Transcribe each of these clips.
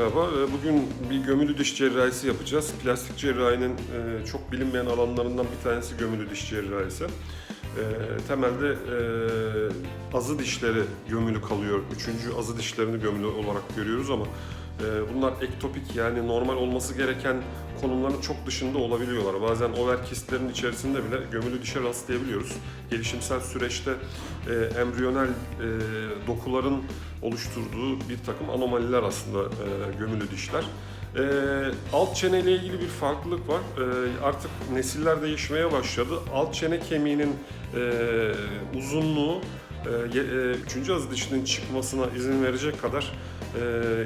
Merhaba, e, bugün bir gömülü diş cerrahisi yapacağız. Plastik cerrahinin e, çok bilinmeyen alanlarından bir tanesi gömülü diş cerrahisi. E, Temelde azı dişleri gömülü kalıyor. Üçüncü azı dişlerini gömülü olarak görüyoruz ama bunlar ektopik yani normal olması gereken konumların çok dışında olabiliyorlar. Bazen over kistlerin içerisinde bile gömülü dişe rastlayabiliyoruz. Gelişimsel süreçte e, embriyonel e, dokuların oluşturduğu bir takım anomaliler aslında e, gömülü dişler. E, alt çene ile ilgili bir farklılık var. E, artık nesiller değişmeye başladı. Alt çene kemiğinin e, uzunluğu e, e, üçüncü ağız dişinin çıkmasına izin verecek kadar e,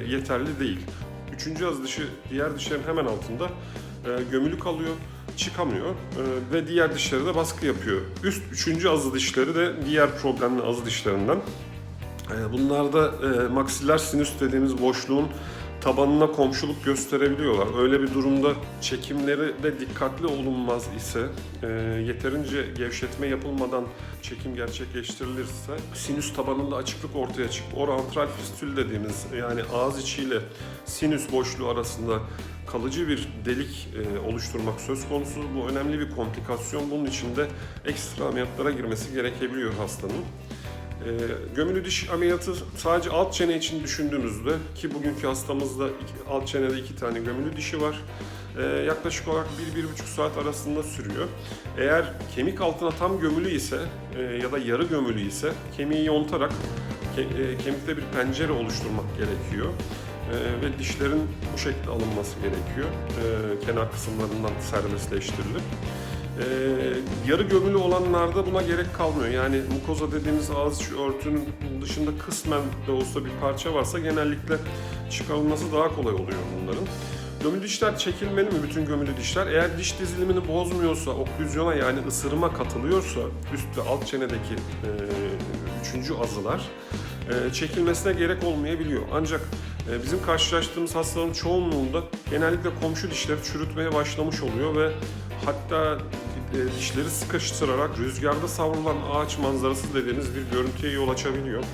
yeterli değil. Üçüncü ağız dişi diğer dişlerin hemen altında e, gömülü kalıyor, çıkamıyor e, ve diğer dişleri de baskı yapıyor. Üst üçüncü azı dişleri de diğer problemli azı dişlerinden. E, Bunlarda e, maksiller sinüs dediğimiz boşluğun tabanına komşuluk gösterebiliyorlar. Öyle bir durumda çekimleri de dikkatli olunmaz ise, e, yeterince gevşetme yapılmadan çekim gerçekleştirilirse sinüs tabanında açıklık ortaya çıkıp orantral fistül dediğimiz yani ağız içiyle sinüs boşluğu arasında kalıcı bir delik e, oluşturmak söz konusu. Bu önemli bir komplikasyon. Bunun için de ekstra ameliyatlara girmesi gerekebiliyor hastanın. Ee, gömülü diş ameliyatı sadece alt çene için düşündüğümüzde ki bugünkü hastamızda iki- alt çenede iki tane gömülü dişi var. Ee, yaklaşık olarak 1-1,5 saat arasında sürüyor. Eğer kemik altına tam gömülü ise e, ya da yarı gömülü ise kemiği yontarak ke- e, kemikte bir pencere oluşturmak gerekiyor. Ee, ve dişlerin bu şekilde alınması gerekiyor. Ee, kenar kısımlarından serbestleştirilip. Ee, yarı gömülü olanlarda buna gerek kalmıyor. Yani mukoza dediğimiz ağız içi örtünün dışında kısmen de olsa bir parça varsa genellikle çıkarılması daha kolay oluyor bunların. Gömülü dişler çekilmeli mi bütün gömülü dişler? Eğer diş dizilimini bozmuyorsa, oklüzyona yani ısırıma katılıyorsa üst ve alt çenedeki e, üçüncü azılar e, çekilmesine gerek olmayabiliyor. Ancak e, bizim karşılaştığımız hastaların çoğunluğunda genellikle komşu dişleri çürütmeye başlamış oluyor ve hatta e, dişleri sıkıştırarak rüzgarda savrulan ağaç manzarası dediğimiz bir görüntüye yol açabiliyor.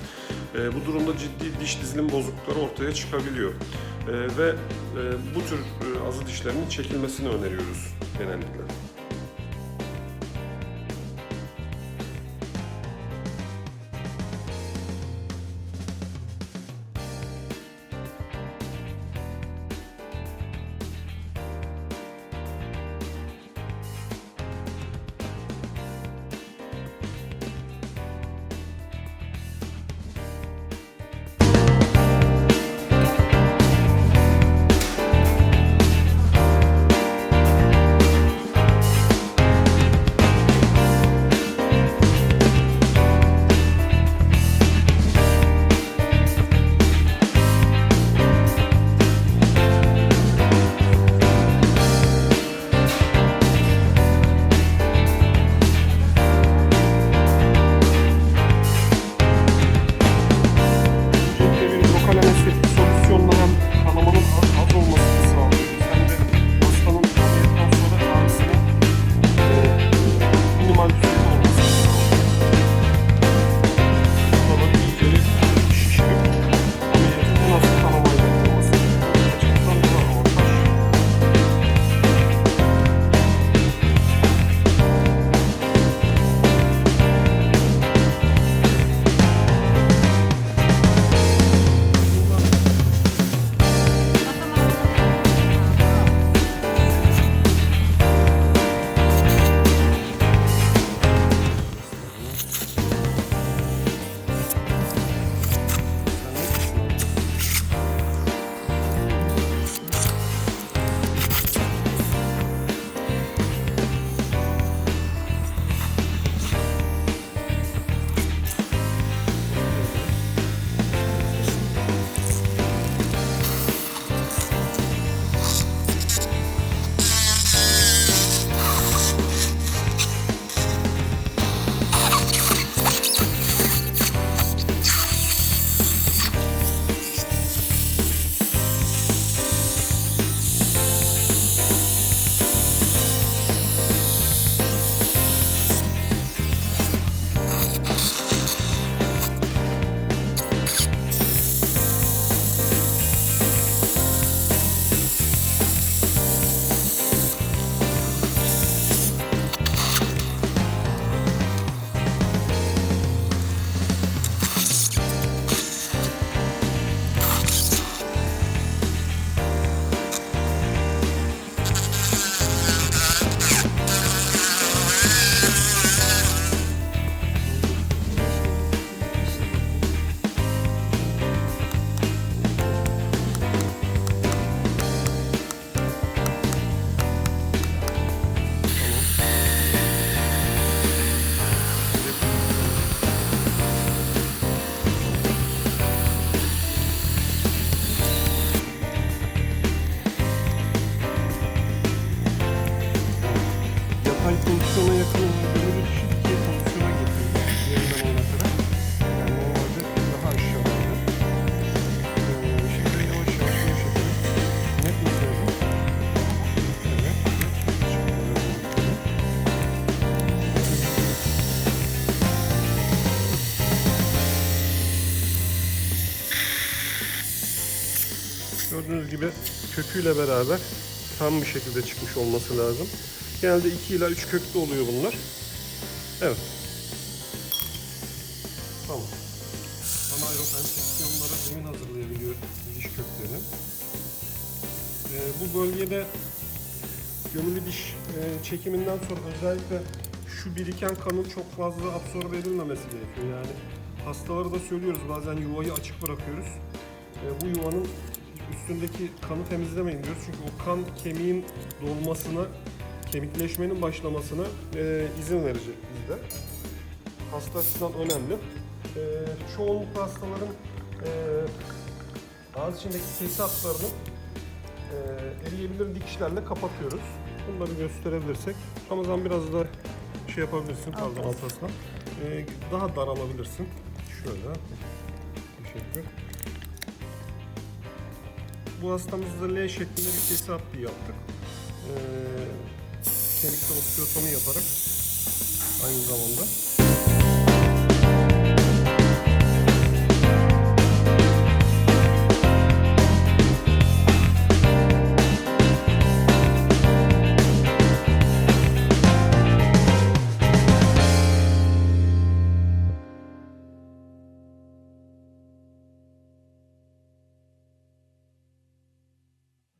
E, bu durumda ciddi diş dizilim bozuklukları ortaya çıkabiliyor. E, ve bu tür azı dişlerinin çekilmesini öneriyoruz genellikle. yapay yakın olarak böyle bir şirki fonksiyona getirdik yeniden oynatarak. Yani normalde daha aşağıda. Ee, şimdi yavaş yavaş bu şekilde net yapıyorum. Evet, net Gördüğünüz gibi köküyle beraber tam bir şekilde çıkmış olması lazım. Genelde 2 ila 3 köklü oluyor bunlar. Evet. Tamam. Anaerob enfeksiyonlara zemin hazırlayabiliyor diş kökleri. Ee, bu bölgede gömülü diş e, çekiminden sonra özellikle şu biriken kanın çok fazla absorbe edilmemesi gerekiyor. Yani hastalara da söylüyoruz bazen yuvayı açık bırakıyoruz. E, bu yuvanın üstündeki kanı temizlemeyin diyoruz. Çünkü o kan kemiğin dolmasına, kemikleşmenin başlamasına e, izin verecek bizde. Hasta açısından önemli. E, çoğunlukla hastaların e, ağız içindeki kesi hatlarını e, eriyebilir dikişlerle kapatıyoruz. Bunları gösterebilirsek. Ramazan biraz da şey yapabilirsin pardon alt aslan. E, daha dar alabilirsin. Şöyle. Teşekkür. Bu hastamızda L şeklinde bir kesi hattı yaptık. E, kemikte osteotomi yaparak aynı zamanda.